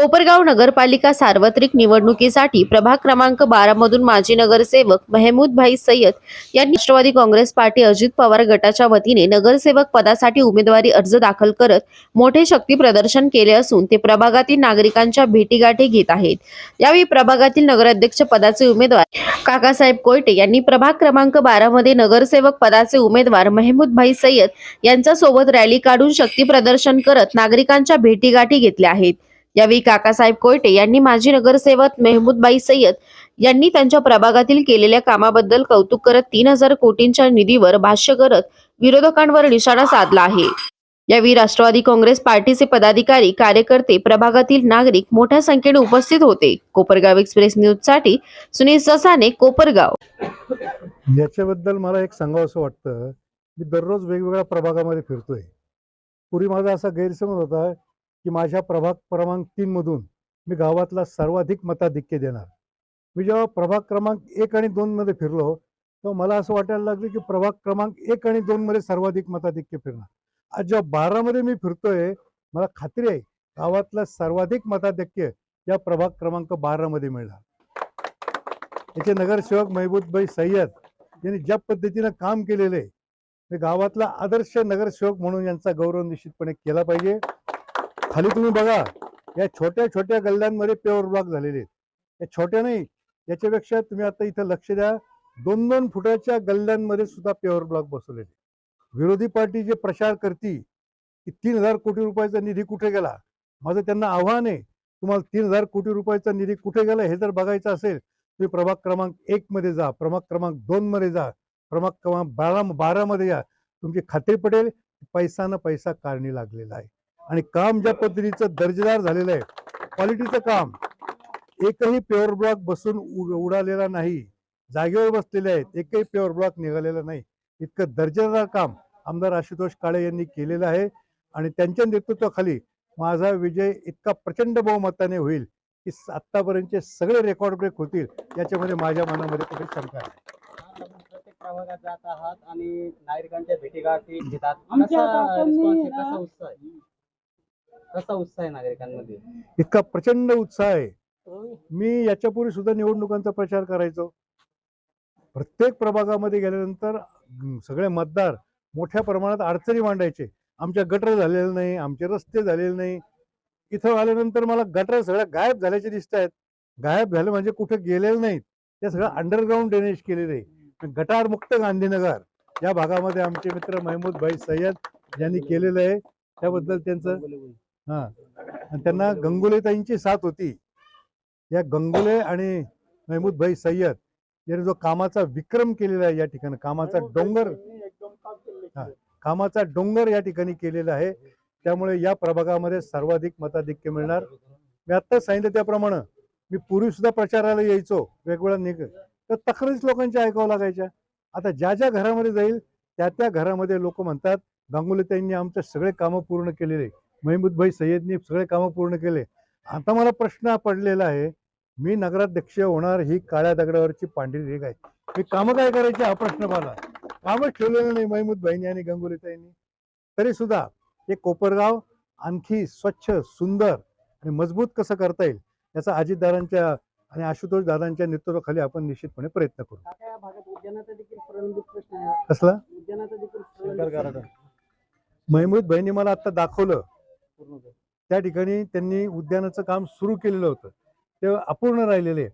कोपरगाव नगरपालिका सार्वत्रिक निवडणुकीसाठी प्रभाग क्रमांक बारा मधून माजी नगरसेवक मेहमूद भाई सय्यद यांनी राष्ट्रवादी काँग्रेस पार्टी अजित पवार गटाच्या वतीने नगरसेवक पदासाठी उमेदवारी अर्ज दाखल करत मोठे शक्ती प्रदर्शन केले असून ते प्रभागातील नागरिकांच्या भेटीगाठी घेत आहेत. यावेळी प्रभागातील नगराध्यक्ष पदाचे उमेदवार काकासाहेब कोयटे यांनी प्रभाग क्रमांक बारा मध्ये नगरसेवक पदाचे उमेदवार मेहमूद भाई सय्यद यांच्या सोबत रॅली काढून शक्ती प्रदर्शन करत नागरिकांच्या भेटीगाठी घेतल्या आहेत. यावेळी काकासाहेब कोयटे यांनी माजी नगरसेवक मेहमूदबाई सय्यद यांनी त्यांच्या प्रभागातील केलेल्या कामाबद्दल कौतुक करत तीन हजार कोटींच्या निधीवर भाष्य करत विरोधकांवर निशाणा साधला आहे. यावेळी राष्ट्रवादी काँग्रेस पार्टीचे पदाधिकारी कार्यकर्ते प्रभागातील नागरिक मोठ्या संख्येने उपस्थित होते. कोपरगाव एक्सप्रेस न्यूजसाठी सुनील ससाने कोपरगाव. याच्याबद्दल मला एक सांगावं असं वाटतं मी दररोज वेगवेगळ्या प्रभागामध्ये फिरतोय. पूर्वी माझा असा गैरसमज होता की माझ्या प्रभाग क्रमांक तीन मधून मी गावातला सर्वाधिक मताधिक्य देणार. मी जेव्हा प्रभाग क्रमांक एक आणि दोन मध्ये फिरलो तेव्हा मला असं वाटायला लागलं की प्रभाग क्रमांक एक आणि दोन मध्ये सर्वाधिक मताधिक्य फिरणार. आज जेव्हा बारामध्ये मी फिरतोय मला खात्री आहे गावातलं सर्वाधिक मताधिक्य या प्रभाग क्रमांक बारा मध्ये मिळणार. याचे नगरसेवक महबूदभाई सय्यद यांनी ज्या पद्धतीनं काम केलेलं आहे ते गावातला आदर्श नगरसेवक म्हणून यांचा गौरव निश्चितपणे केला पाहिजे. खाली तुम्ही बघा. या छोट्या छोट्या गल्ल्यांमध्ये पेवर ब्लॉक झालेले आहेत. या छोट्या नाही याच्यापेक्षा तुम्ही आता इथं लक्ष द्या. दोन दोन फुटाच्या गल्ल्यांमध्ये सुद्धा पेवर ब्लॉक बसवलेले विरोधी पार्टी जे प्रचार करती की तीन हजार कोटी रुपयाचा निधी कुठे गेला? माझं त्यांना आव्हान आहे. तुम्हाला तीन हजार कोटी रुपयाचा निधी कुठे गेला हे जर बघायचं असेल तुम्ही प्रभाग क्रमांक एक मध्ये जा प्रभाग क्रमांक दोन मध्ये जा प्रभाग क्रमांक बारा बारा मध्ये या. तुमची खात्री पडेल पैसा न पैसा कारणी लागलेला आहे. आणि काम ज्या पद्धतीचं दर्जेदार झालेलं आहे क्वालिटीचं काम एकही पेवर ब्लॉक बसून उ- उडालेला नाही जागेवर बसलेले आहेत एकही पेवर ब्लॉक निघालेला नाही इतकं दर्जेदार काम आमदार आशुतोष काळे यांनी केलेलं आहे. आणि त्यांच्या नेतृत्वाखाली माझा विजय इतका प्रचंड बहुमताने होईल की आतापर्यंतचे सगळे रेकॉर्ड ब्रेक होतील याच्यामध्ये माझ्या मनामध्ये कुठे शंका आहे आपण प्रत्येक प्रभागात जात आहात आणि नागरिकांच्या भेटीगाठी घेतात. कसा उत्साह आहे नागरिकांमध्ये? इतका प्रचंड उत्साह आहे. मी याच्यापूर्वी सुद्धा निवडणुकांचा प्रचार करायचो. प्रत्येक प्रभागामध्ये गेल्यानंतर सगळे मतदार मोठ्या प्रमाणात अडचणी मांडायचे. आमच्या गटर झालेले नाही आमचे रस्ते झालेले नाही. इथं आल्यानंतर मला गटर सगळ्या गायब झाल्याचे दिसत आहेत. गायब झाले म्हणजे कुठे गेलेले नाहीत. ते सगळं अंडरग्राऊंड ड्रेनेज केलेले आहे. गटार मुक्त गांधीनगर या भागामध्ये आमचे मित्र महमूद भाई सय्यद यांनी केलेलं आहे. त्याबद्दल त्यांचं हा. त्यांना गंगुलेताईंची साथ होती. या गंगुले आणि महमूद भाई सय्यद यांनी जो कामाचा विक्रम केलेला आहे या ठिकाणी कामाचा डोंगर हा, कामाचा डोंगर या ठिकाणी केलेला आहे. त्यामुळे या प्रभागामध्ये सर्वाधिक मताधिक्य मिळणार. मी आत्ताच सांगितलं त्याप्रमाणे मी पूर्वी सुद्धा प्रचाराला यायचो वेगवेगळ्या निघ तर तक्रारीच लोकांच्या ऐकावं लागायच्या. आता ज्या ज्या घरामध्ये जाईल त्या त्या घरामध्ये लोक म्हणतात गांगुलीताईंनी आमचे सगळे कामं पूर्ण केलेले. भाई सय्यदनी सगळे कामं पूर्ण केले. आता मला प्रश्न पडलेला आहे मी नगराध्यक्ष होणार ही काळ्या दगडावरची पांढरी रेग आहे. मी कामं काय करायची हा प्रश्न मला कामच ठेवलेलं नाही महमूद भाईंनी आणि गंगुलीताईंनी. तरी सुद्धा हे कोपरगाव आणखी स्वच्छ सुंदर आणि मजबूत कसं करता येईल याचा अजितदारांच्या आणि आशुतोष दादांच्या नेतृत्वाखाली आपण निश्चितपणे प्रयत्न करू. कसला? उद्यानाचा देखील प्रलंबित प्रश्न आहे. महमूद भाईंनी मला आता दाखवलं. त्या ठिकाणी त्यांनी उद्यानाचं काम सुरू केलेलं होतं. ते अपूर्ण राहिलेले आहे.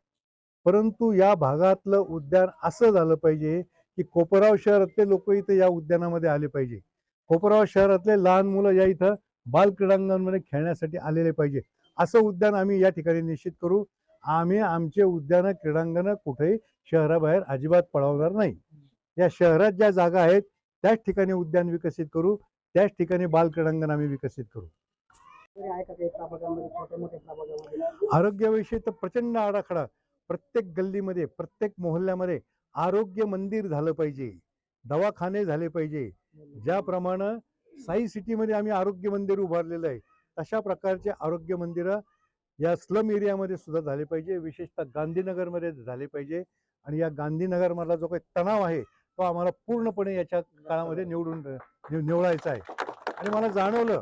परंतु या भागातलं उद्यान असं झालं पाहिजे की कोपराव शहरातले लोक इथं या उद्यानामध्ये आले पाहिजे. कोपराव शहरातले लहान मुलं या इथं बाल क्रीडांगणामध्ये खेळण्यासाठी आलेले पाहिजे. असं उद्यान आम्ही या ठिकाणी निश्चित करू. आम्ही आमचे उद्यानं क्रीडांगणं कुठेही शहराबाहेर अजिबात पळवणार नाही. या शहरात ज्या जागा आहेत त्याच ठिकाणी उद्यान विकसित करू. त्याच ठिकाणी बाल क्रीडांगण आम्ही विकसित करू. आहे का काही प्रभागामध्ये छोट्या मोठ्या प्रभागामध्ये? आरोग्याविषयी तर प्रचंड आराखडा. प्रत्येक गल्लीमध्ये प्रत्येक मोहल्ल्यामध्ये आरोग्य मंदिर झालं पाहिजे. दवाखाने झाले पाहिजे. ज्याप्रमाणे साई सिटीमध्ये आम्ही आरोग्य मंदिर उभारलेलं आहे तशा प्रकारचे आरोग्य मंदिरं या स्लम एरियामध्ये सुद्धा झाले पाहिजे. विशेषतः गांधीनगरमध्ये झाले पाहिजे. आणि या गांधीनगरमधला जो काही तणाव आहे तो आम्हाला पूर्णपणे याच्या काळामध्ये निवडून निव- निवडायचा आहे. आणि मला जाणवलं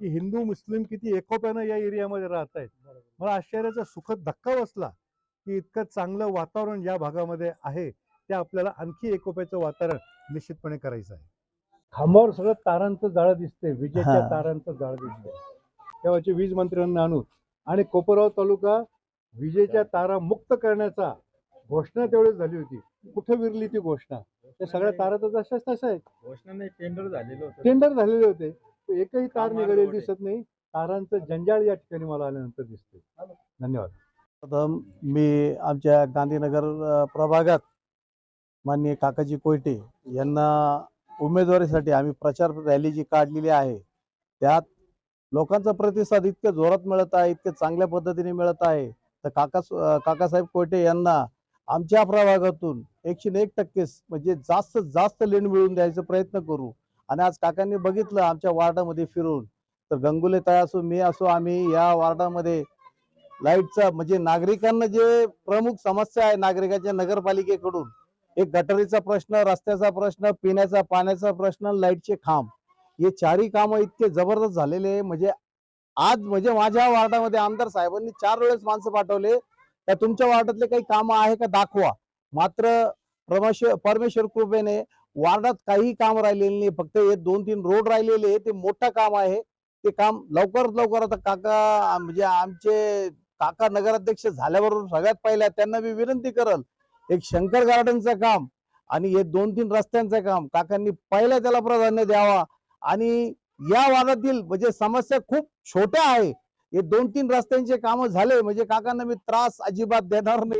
की हिंदू मुस्लिम किती एकोप्यानं या एरियामध्ये राहत आहेत मला आश्चर्याचा सुखद धक्का बसला की इतकं चांगलं वातावरण या भागामध्ये आहे ते आपल्याला आणखी एकोप्याचं वातावरण निश्चितपणे करायचं आहे. खांबावर सगळं तारांचं जाळं दिसते विजेच्या. तारांचं जाळं दिसते तेव्हाचे वीज मंत्र्यांना आणून आणि कोपरगाव तालुका विजेच्या तारा मुक्त करण्याचा घोषणा तेवढीच झाली होती. कुठे विरली ती घोषणा? त्या सगळ्या तारा तर तशाच तशा आहेत. घोषणा नाही टेंडर झालेलं होतं. एकही तार निघालेली. दिसत नाही. तारांचं जंजाळ या ठिकाणी मला आल्यानंतर दिसते धन्यवाद. प्रथम मी आमच्या गांधीनगर प्रभागात माननीय काकाजी कोयटे यांना उमेदवारीसाठी आम्ही प्रचार रॅली जी काढलेली आहे त्यात लोकांचा प्रतिसाद इतक्या जोरात मिळत आहे इतक्या चांगल्या पद्धतीने मिळत आहे. तर काका काकासाहेब कोयटे यांना आमच्या प्रभागातून एकशे एक टक्के म्हणजे जास्त जास्त लीड मिळवून द्यायचा प्रयत्न करू. आणि आज काकांनी बघितलं आमच्या वार्डामध्ये फिरून. तर गंगुले ताई असो मी असो आम्ही या वार्डामध्ये लाईटचा म्हणजे नागरिकांना जे प्रमुख समस्या आहे नागरिकांच्या नगरपालिकेकडून एक गटरीचा प्रश्न रस्त्याचा प्रश्न पिण्याचा पाण्याचा प्रश्न लाईटचे खांब. हे चारही कामं इतके जबरदस्त झालेले म्हणजे आज म्हणजे माझ्या वार्डामध्ये आमदार साहेबांनी चार वेळेस माणसं पाठवले. त्या तुमच्या वार्डातले काही कामं आहे का? दाखवा. मात्र परमेश्वर परमेश्वर कृपेने वार्डात काही काम राहिलेले नाही. फक्त हे दोन तीन रोड राहिलेले आहे. ते मोठं काम आहे. ते काम लवकरात लवकर आता काका म्हणजे आमचे काका नगराध्यक्ष झाल्याबरोबर सगळ्यात पहिल्या त्यांना मी विनंती करल. एक शंकर गार्डनचं काम आणि हे दोन तीन रस्त्यांचं काम. काकांनी पहिल्या त्याला प्राधान्य द्यावा. आणि या वादातील म्हणजे समस्या खूप छोट्या आहे. हे दोन तीन रस्त्यांचे काम झाले. म्हणजे काकांना मी त्रास अजिबात देणार नाही.